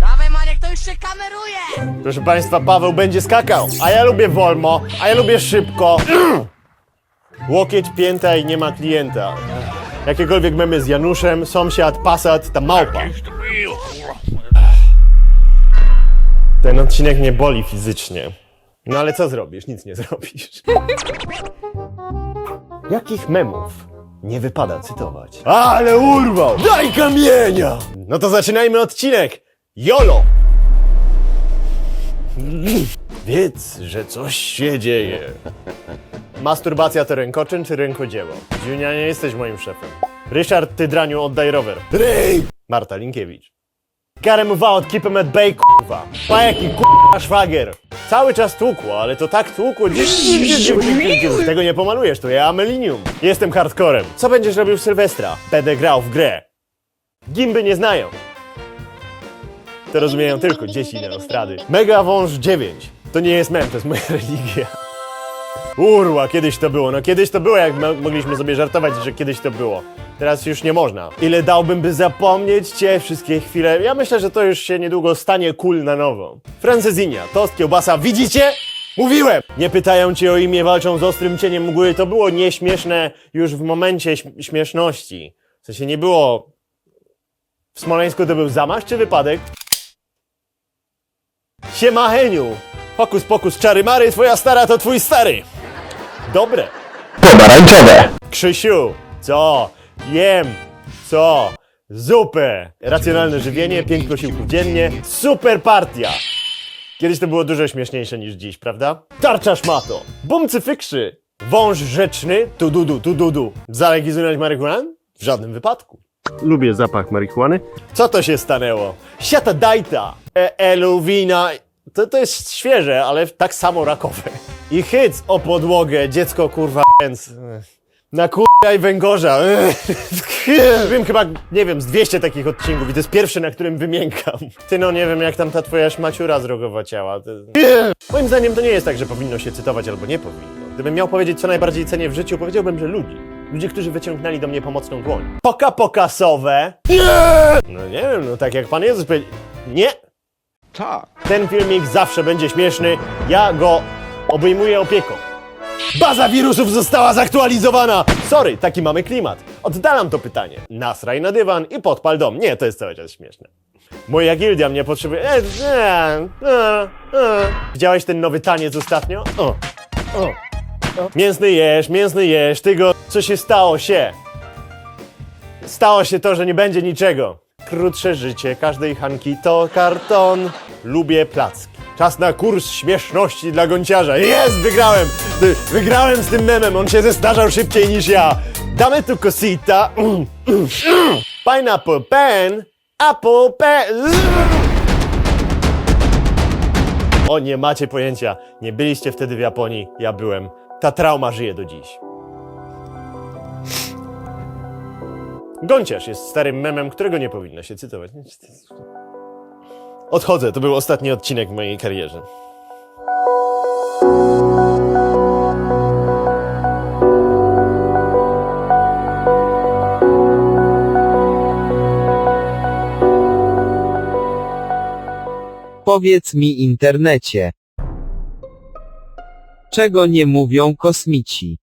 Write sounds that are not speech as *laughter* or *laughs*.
Dawaj Maniek, to już się kameruje! Proszę Państwa, Paweł będzie skakał, a ja lubię wolno, a ja lubię szybko. Łokieć, pięta i nie ma klienta. Jakiekolwiek memy z Januszem, sąsiad, pasat, ta małpa. Ten odcinek nie boli fizycznie. No ale co zrobisz? Nic nie zrobisz. Jakich memów nie wypada cytować? Ale urwał! Daj kamienia! No to zaczynajmy odcinek! Jolo! Wiedz, że coś się dzieje. Masturbacja to rękoczyn czy rękodzieło? Dziunia, nie jesteś moim szefem. Ryszard, ty draniu, oddaj rower. Rej! Marta Linkiewicz. Gotta move out, keep him at bay, kurwa. Pa jaki kurwa szwagier. Cały czas tłukło, ale to tak tłukło. Tego nie pomalujesz, to ja amelinium. Jestem hardcorem. Co będziesz robił w Sylwestra? Będę grał w grę. Gimby nie znają. To rozumieją tylko dzieci neostrady. Mega wąż 9. To nie jest mem, to jest moja *laughs* religia. Urła, kiedyś to było. No kiedyś to było, jak mo- mogliśmy sobie żartować, że kiedyś to było. Teraz już nie można. Ile dałbym, by zapomnieć cię wszystkie chwile? Ja myślę, że to już się niedługo stanie cool na nowo. Francezinia, tost, kiełbasa, widzicie? Mówiłem! Nie pytają cię o imię, walczą z ostrym cieniem mgły. To było nieśmieszne już w momencie śm- śmieszności. W sensie nie było... W Smoleńsku to był zamach czy wypadek? Siema Heniu! Pokus pokus czary mary, twoja stara to twój stary! Dobre! Pomarańczowe. Krzysiu, co? Jem, co? Zupę! Racjonalne żywienie, pięć posiłków dziennie, super partia! Kiedyś to było dużo śmieszniejsze niż dziś, prawda? Tarcza szmato! Bumcy fykrzy! Wąż rzeczny, tu dudu, tu dudu. Zalegizować marihuanę? W żadnym wypadku. Lubię zapach marihuany. Co to się stanęło? Siata dajta! E eluwina... To, to jest świeże, ale tak samo rakowe. I hyc o podłogę, dziecko kurwa więc... Na kurwa węgorza. Wiem chyba, nie wiem, z 200 takich odcinków i to jest pierwszy, na którym wymiękam. Ty no, nie wiem jak tam ta twoja szmaciura z rogowa ciała. To... Moim zdaniem to nie jest tak, że powinno się cytować albo nie powinno. Gdybym miał powiedzieć, co najbardziej cenię w życiu, powiedziałbym, że ludzi. Ludzie, którzy wyciągnęli do mnie pomocną dłoń. Poka pokasowe. Nie! No nie wiem, no tak jak Pan Jezus powiedział. Nie! Tak. Ten filmik zawsze będzie śmieszny. Ja go obejmuję opieką. Baza wirusów została zaktualizowana! Sorry, taki mamy klimat. Oddalam to pytanie. Nasraj na dywan i podpal dom. Nie, to jest cały czas śmieszne. Moja gildia mnie potrzebuje. E, e, e, e. Widziałeś ten nowy taniec ostatnio? O, o, o. Mięsny jesz, mięsny jesz, ty go... Co się stało się? Stało się to, że nie będzie niczego. Krótsze życie każdej Hanki to karton. Lubię placki. Czas na kurs śmieszności dla gąciarza. Jest, wygrałem! Wygrałem z tym memem, on się zestarzał szybciej niż ja. Damy tu cosita. Pineapple pen. Apple pen. O, nie macie pojęcia. Nie byliście wtedy w Japonii, ja byłem. Ta trauma żyje do dziś. Gąciarz jest starym memem, którego nie powinno się cytować. Odchodzę, to był ostatni odcinek w mojej karierze. Powiedz mi internecie. Czego nie mówią kosmici?